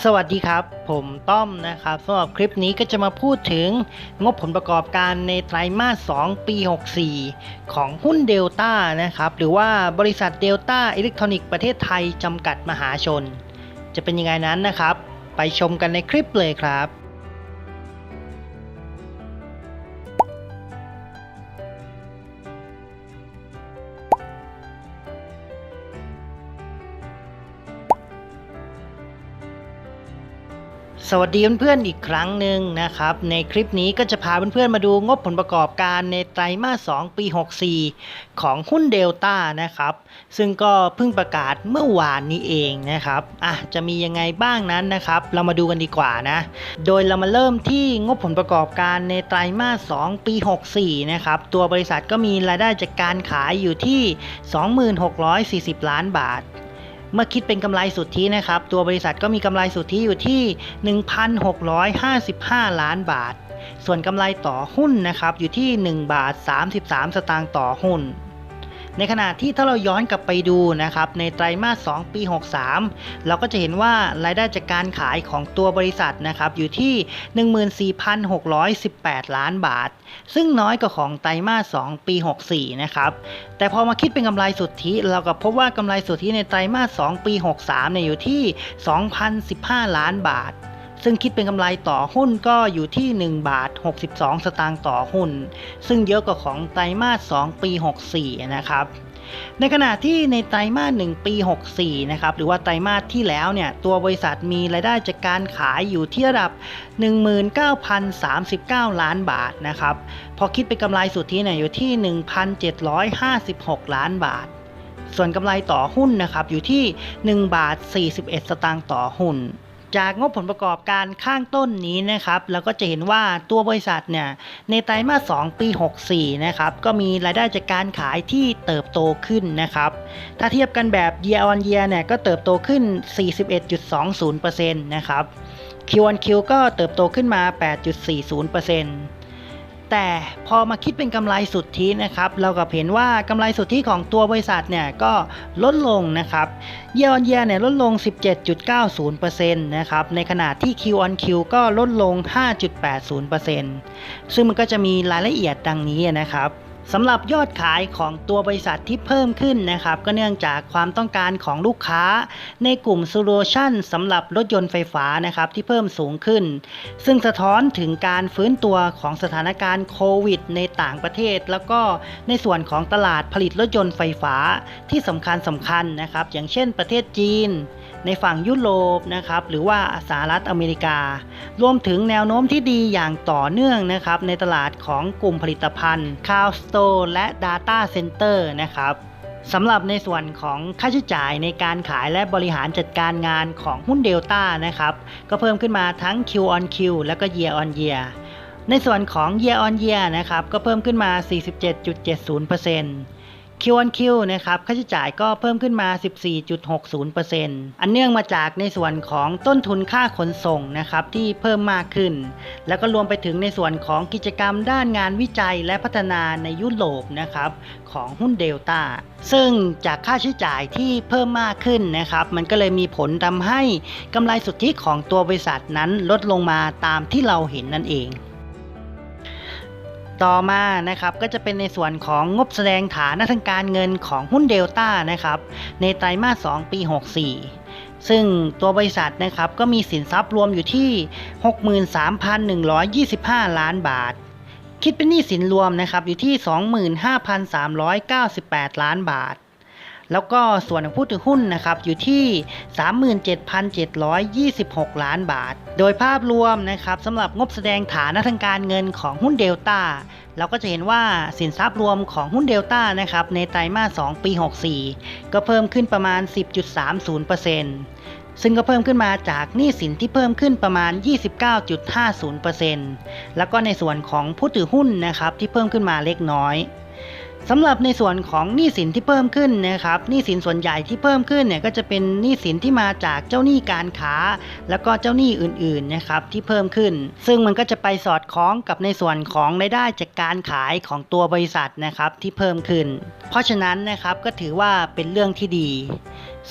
สวัสดีครับ ผมต้อมนะครับสำหรับคลิปนี้ก็จะมาพูดถึงงบผลประกอบการในไตรมาส 2 ปี 64 ของหุ้นเดลต้านะครับ หรือว่าบริษัทเดลต้าอิเล็กทรอนิกส์ประเทศไทยจำกัดมหาชน จะเป็นยังไงนั้นนะครับ ไปชมกันในคลิปเลยครับ สวัสดีเพื่อนๆอีกครั้งหนึ่งนะครับ ในคลิปนี้ก็จะพาเพื่อนๆมาดูงบผลประกอบการในไตรมาส 2 ปี 64 ของหุ้นเดลต้านะครับ ซึ่งก็เพิ่งประกาศเมื่อวานนี้เองนะครับอะจะมียังไงบ้างนั้นนะครับ เรามาดูกันดีกว่านะ โดยเรามาเริ่มที่งบผลประกอบการในไตรมาส 2 ปี 64 นะครับ ตัวบริษัทก็มีรายได้จากการขายอยู่ที่ 2640 ล้านบาท เมื่อคิดเป็นกำไรสุทธินะครับ ตัวบริษัทก็มีกำไรสุทธิอยู่ที่ 1,655 ล้านบาท ส่วนกำไรต่อหุ้นนะครับอยู่ที่ 1 บาท 33 สตางค์ต่อหุ้น ในขณะที่ถ้าเราย้อนกลับไปดูนะครับในไตรมาส 2 ปี 63 เราก็จะเห็นว่ารายได้จากการขายของตัวบริษัทนะครับอยู่ที่ 14,618 ล้านบาท ซึ่งน้อยกว่าของไตรมาส 2 ปี 64 นะครับแต่พอมาคิดเป็นกำไรสุทธิเราก็พบว่ากำไรสุทธิในไตรมาส 2 ปี 63 เนี่ยอยู่ที่ 2,015 ล้านบาท ซึ่งคิดเป็นกำไรต่อหุ้นก็อยู่ที่ 1 บาท 62 สตางค์ต่อหุ้น ซึ่งเยอะกว่าของไตรมาส 2 ปี 64 นะครับในขณะที่ในไตรมาส 1 ปี 64 นะครับ หรือว่าไตรมาสที่แล้วเนี่ย ตัวบริษัทมีรายได้จากการขายอยู่ที่ระดับ 19,039 ล้านบาทนะครับ พอคิดเป็นกำไรสุทธิเนี่ยอยู่ที่ 1,756 ล้านบาท ส่วนกำไรต่อหุ้นนะครับ อยู่ที่ 1 บาท 41 สตางค์ต่อหุ้น จากงบผลประกอบการข้างต้นนี้นะครับเราก็จะเห็นว่าตัวบริษัทเนี่ยในไตรมาส 2 ปี 64 นะครับก็มีรายได้จากการขายที่เติบโตขึ้นนะครับ ถ้าเทียบกันแบบ year on year เนี่ยก็เติบโตขึ้น 41.20%นะครับ Q on Q ก็เติบโตขึ้นมา 8.40% แต่พอมาคิดเป็นกำไรสุทธินะครับ เราก็เห็นว่ากำไรสุทธิของตัวบริษัทเนี่ยก็ลดลงนะครับเยียร์เยียร์เนี่ยลดลง 17.90%นะครับในขณะที่ Q on Q ก็ลดลง 5.80%ซึ่งมันก็จะมีรายละเอียดดังนี้นะครับ สำหรับยอดขายของตัวบริษัทที่เพิ่มขึ้นนะครับ ก็เนื่องจากความต้องการของลูกค้า ในกลุ่มโซลูชันสำหรับรถยนต์ไฟฟ้านะครับที่เพิ่มสูงขึ้น ซึ่งสะท้อนถึงการฟื้นตัวของสถานการณ์โควิด ในต่างประเทศ แล้วก็ในส่วนของตลาดผลิตรถยนต์ไฟฟ้าที่สำคัญสำคัญนะครับ อย่างเช่นประเทศจีน ในฝั่งยุโรปนะครับหรือว่าสหรัฐอเมริกา รวมถึงแนวโน้มที่ดีอย่างต่อเนื่องนะครับในตลาดของกลุ่มผลิตภัณฑ์ c o w Store และ Data Center นะครับสำหรับในส่วนของค่าใช้จ่ายในการขายและบริหารจัดการงานของหุ้นเดลต้านะครับก็เพิ่มขึ้นมาทั้ง Q on Q และก็ Year on Year ในส่วนของ Year on Year นะครับก็เพิ่มขึ้นมา 47.70% Q on Q นะครับค่าใช้จ่ายก็เพิ่มขึ้นมา 14.60%อันเนื่องมาจากในส่วนของต้นทุนค่าขนส่งนะครับที่เพิ่มมากขึ้น แล้วก็รวมไปถึงในส่วนของกิจกรรมด้านงานวิจัยและพัฒนาในยุโรปนะครับของหุ้นเดลต้าซึ่งจากค่าใช้จ่ายที่เพิ่มมากขึ้นนะครับ มันก็เลยมีผลทำให้กำไรสุทธิของตัวบริษัทนั้นลดลงมาตามที่เราเห็นนั่นเอง ต่อมานะครับก็จะเป็นในส่วนของงบแสดงฐานะทางการเงินของหุ้นเดลต้านะครับในไตรมาส 2 ปี 64 ซึ่งตัวบริษัทนะครับก็มีสินทรัพย์รวมอยู่ที่ 63,125 ล้านบาท คิดเป็นหนี้สินรวมนะครับอยู่ที่ 25,398 ล้านบาท แล้วก็ส่วนของผู้ถือหุ้นนะครับอยู่ที่ 37,726 ล้านบาท โดยภาพรวมนะครับสำหรับงบแสดงฐานะทางการเงินของหุ้นเดลต้าเราก็จะเห็นว่าสินทรัพย์รวมของหุ้นเดลต้านะครับในไตรมาส 2 ปี 64 ก็เพิ่มขึ้นประมาณ 10.30%ซึ่งก็เพิ่มขึ้นมาจากหนี้สินที่เพิ่มขึ้นประมาณ 29.50%แล้วก็ในส่วนของผู้ถือหุ้นนะครับที่เพิ่มขึ้นมาเล็กน้อย สำหรับในส่วนของหนี้สินที่เพิ่มขึ้นนะครับหนี้สินส่วนใหญ่ที่เพิ่มขึ้นเนี่ยก็จะเป็นหนี้สินที่มาจากเจ้าหนี้การค้า แล้วก็เจ้าหนี้อื่นๆนะครับที่เพิ่มขึ้น ซึ่งมันก็จะไปสอดคล้องกับในส่วนของรายได้จากการขายของตัวบริษัทนะครับที่เพิ่มขึ้น เพราะฉะนั้นนะครับก็ถือว่าเป็นเรื่องที่ดี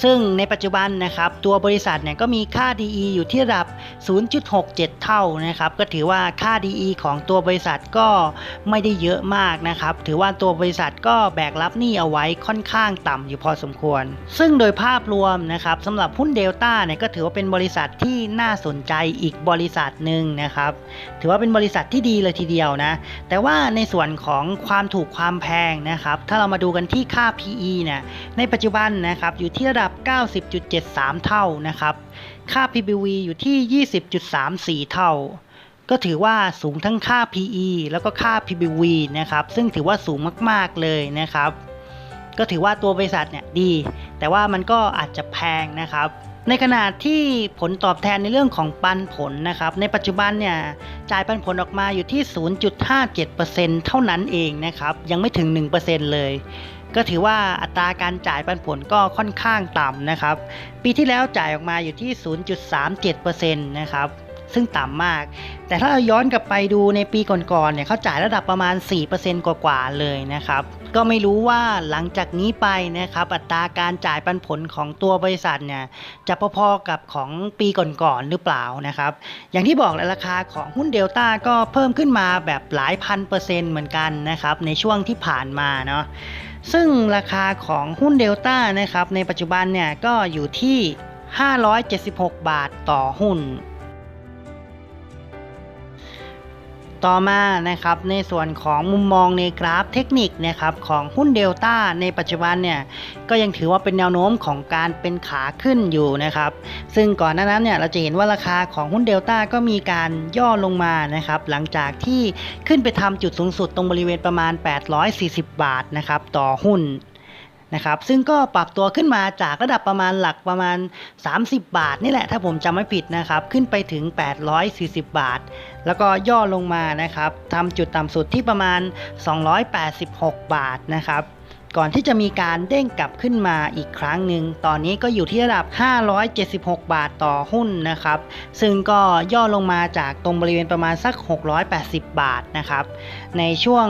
ซึ่งในปัจจุบันนะครับตัวบริษัทเนี่ยก็มีค่า DE อยู่ที่ระดับ 0.67 เท่านะครับก็ถือว่าค่า DE ของตัวบริษัทก็ไม่ได้เยอะมากนะครับถือว่าตัวบริษัทก็แบกรับหนี้เอาไว้ค่อนข้างต่ำอยู่พอสมควร ซึ่งโดยภาพรวมนะครับสำหรับหุ้นเดลต้าเนี่ยก็ถือว่าเป็นบริษัทที่น่าสนใจอีกบริษัทหนึ่งนะครับถือว่าเป็นบริษัทที่ดีเลยทีเดียวนะแต่ว่าในส่วนของความถูกความแพงนะครับถ้าเรามาดูกันที่ค่า PE เนี่ยในปัจจุบันนะครับอยู่ที่ระดับ90.73 เท่านะครับ ค่า PBV อยู่ที่ 20.34 เท่า ก็ถือว่าสูงทั้งค่า PE แล้วก็ค่า PBV นะครับ ซึ่งถือว่าสูงมากๆเลยนะครับ ก็ถือว่าตัวบริษัทเนี่ยดี แต่ว่ามันก็อาจจะแพงนะครับในขณะที่ผลตอบแทนในเรื่องของปันผลนะครับ ในปัจจุบันเนี่ยจ่ายปันผลออกมาอยู่ที่ 0.57%เท่านั้นเองนะครับ ยังไม่ถึง 1%เลย ก็ถือว่าอัตราการจ่ายปันผลก็ค่อนข้างต่ำนะครับ ปีที่แล้วจ่ายออกมาอยู่ที่ 0.37%นะครับซึ่งต่ำมาก แต่ถ้าเราย้อนกลับไปดูในปีก่อนๆเนี่ยเขาจ่ายระดับประมาณ 4%กว่าๆเลยนะครับ ก็ไม่รู้ว่าหลังจากนี้ไปนะครับ อัตราการจ่ายปันผลของตัวบริษัทเนี่ยจะพอๆกับของปีก่อนๆหรือเปล่านะครับ อย่างที่บอกแหละราคาของหุ้นเดลต้าก็เพิ่มขึ้นมาแบบหลายพันเปอร์เซ็นต์เหมือนกันนะครับ ในช่วงที่ผ่านมาเนาะ ซึ่งราคาของหุ้นเดลต้านะครับในปัจจุบันเนี่ยก็อยู่ที่ 576 บาทต่อหุ้น ต่อมานะครับในส่วนของมุมมองในกราฟเทคนิคนะครับของหุ้นเดลต้าในปัจจุบันเนี่ยก็ยังถือว่าเป็นแนวโน้มของการเป็นขาขึ้นอยู่นะครับซึ่งก่อนหน้านั้นเนี่ยเราจะเห็นว่าราคาของหุ้นเดลต้าก็มีการย่อลงมานะครับหลังจากที่ขึ้นไปทำจุดสูงสุดตรงบริเวณประมาณ 840 บาทนะครับต่อหุ้น นะครับซึ่งก็ปรับตัวขึ้นมาจากระดับประมาณหลักประมาณ 30 บาทนี่แหละถ้าผมจำไม่ผิดนะครับขึ้นไปถึง 840 บาท แล้วก็ย่อลงมานะครับทำจุดต่ำสุดที่ประมาณ 286 บาทนะครับก่อนที่จะมีการเด้งกลับขึ้นมาอีกครั้งหนึ่ง ตอนนี้ก็อยู่ที่ระดับ 576 บาทต่อหุ้นนะครับ ซึ่งก็ย่อลงมาจากตรงบริเวณประมาณสัก 680 บาทนะครับ ในช่วง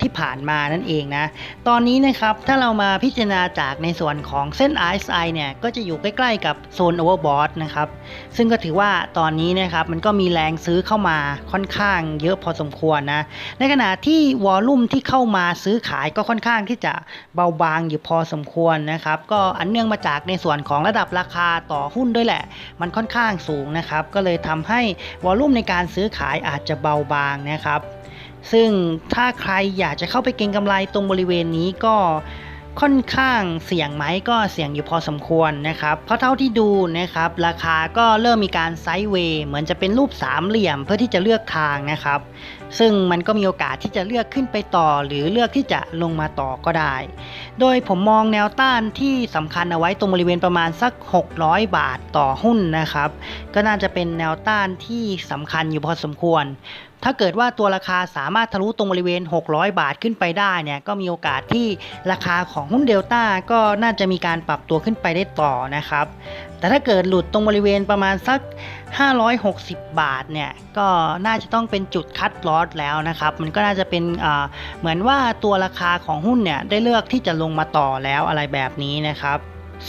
ที่ผ่านมานั่นเองนะ ตอนนี้นะครับถ้าเรามาพิจารณาจากในส่วนของเส้น RSI เนี่ยก็จะอยู่ใกล้ๆกับโซน Overbought นะครับ ซึ่งก็ถือว่าตอนนี้นะครับมันก็มีแรงซื้อเข้ามาค่อนข้างเยอะพอสมควรนะ ในขณะที่วอลลุ่มที่เข้ามาซื้อขายก็ค่อนข้างที่จะเบาบางอยู่พอสมควรนะครับ ก็อันเนื่องมาจากในส่วนของระดับราคาต่อหุ้นด้วยแหละ มันค่อนข้างสูงนะครับ ก็เลยทำให้วอลลุ่มในการซื้อขายอาจจะเบาบางนะครับ ซึ่งถ้าใครอยากจะเข้าไปเก็งกำไรตรงบริเวณนี้ก็ค่อนข้างเสี่ยงไหมก็เสี่ยงอยู่พอสมควรนะครับเพราะเท่าที่ดูนะครับ ราคาก็เริ่มมีการไซด์เวย์เหมือนจะเป็นรูปสามเหลี่ยมเพื่อที่จะเลือกทางนะครับ ซึ่งมันก็มีโอกาสที่จะเลือกขึ้นไปต่อ หรือเลือกที่จะลงมาต่อก็ได้ โดยผมมองแนวต้านที่สำคัญเอาไว้ตรงบริเวณประมาณสัก 600 บาทต่อหุ้นนะครับ ก็น่าจะเป็นแนวต้านที่สำคัญอยู่พอสมควร ถ้าเกิดว่าตัวราคาสามารถทะลุตรงบริเวณ 600 บาทขึ้นไปได้เนี่ยก็มีโอกาสที่ราคาของหุ้นเดลต้าก็น่าจะมีการปรับตัวขึ้นไปได้ต่อนะครับ แต่ถ้าเกิดหลุดตรงบริเวณประมาณสัก 560 บาทเนี่ยก็น่าจะต้องเป็นจุดคัดลอสแล้วนะครับ มันก็น่าจะเป็นเหมือนว่าตัวราคาของหุ้นเนี่ยได้เลือกที่จะลงมาต่อแล้วอะไรแบบนี้นะครับ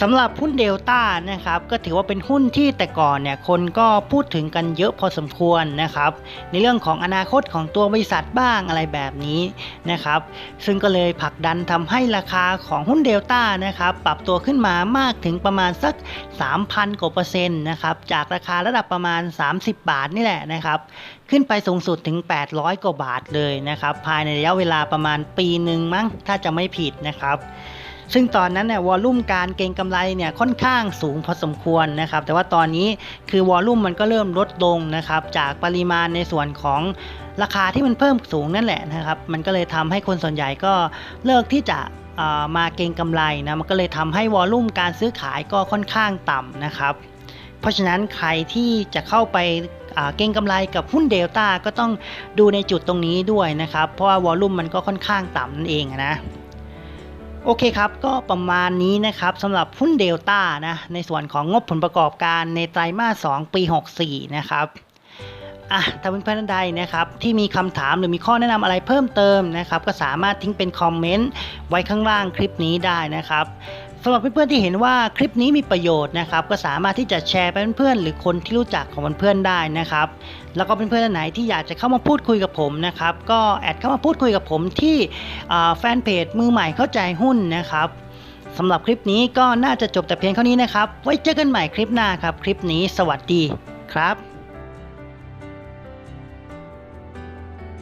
สำหรับหุ้นเดลต้านะครับก็ถือว่าเป็นหุ้นที่แต่ก่อนเนี่ยคนก็พูดถึงกันเยอะพอสมควรนะครับ ในเรื่องของอนาคตของตัวบริษัทบ้างอะไรแบบนี้นะครับ ซึ่งก็เลยผลักดันทำให้ราคาของหุ้นเดลต้านะครับปรับตัวขึ้นมามากถึงประมาณสัก 3,000 กว่าเปอร์เซ็นต์นะครับจากราคาระดับประมาณ 30 บาทนี่แหละนะครับ ขึ้นไปสูงสุดถึง 800 กว่าบาทเลยนะครับภายในระยะเวลาประมาณปีหนึ่งมั้งถ้าจะไม่ผิดนะครับ ซึ่งตอนนั้นเนี่ยวอลลุ่มการเก็งกำไรเนี่ยค่อนข้างสูงพอสมควรนะครับ แต่ว่าตอนนี้คือวอลลุ่มมันก็เริ่มลดลงนะครับ จากปริมาณในส่วนของราคาที่มันเพิ่มสูงนั่นแหละนะครับ มันก็เลยทำให้คนส่วนใหญ่ก็เลิกที่จะมาเก็งกำไรนะมันก็เลยทำให้วอลลุ่มการซื้อขายก็ค่อนข้างต่ำนะครับ เพราะฉะนั้นใครที่จะเข้าไปเก็งกำไรกับหุ้นเดลต้าก็ต้องดูในจุดตรงนี้ด้วยนะครับ เพราะว่าวอลลุ่มมันก็ค่อนข้างต่ำนั่นเองนะ โอเคครับ ก็ประมาณนี้นะครับสำหรับหุ้นเดลต้านะในส่วนของงบผลประกอบการในไตรมาส 2 ปี 64 นะครับอะถ้าเพื่อนๆท่านใดนะครับที่มีคำถามหรือมีข้อแนะนำอะไรเพิ่มเติมนะครับ ก็สามารถทิ้งเป็นคอมเมนต์ไว้ข้างล่างคลิปนี้ได้นะครับ สำหรับเพื่อนๆที่เห็นว่าคลิปนี้มีประโยชน์นะครับ ก็สามารถที่จะแชร์ไปเพื่อนๆหรือคนที่รู้จักของเพื่อนๆได้นะครับ แล้วก็เพื่อนๆท่านไหนที่อยากจะเข้ามาพูดคุยกับผมนะครับ ก็แอดเข้ามาพูดคุยกับผมที่แฟนเพจมือใหม่เข้าใจหุ้นนะครับสำหรับคลิปนี้ก็น่าจะจบแต่เพียงเท่านี้นะครับ ไว้เจอกันใหม่คลิปหน้าครับ คลิปนี้สวัสดีครับ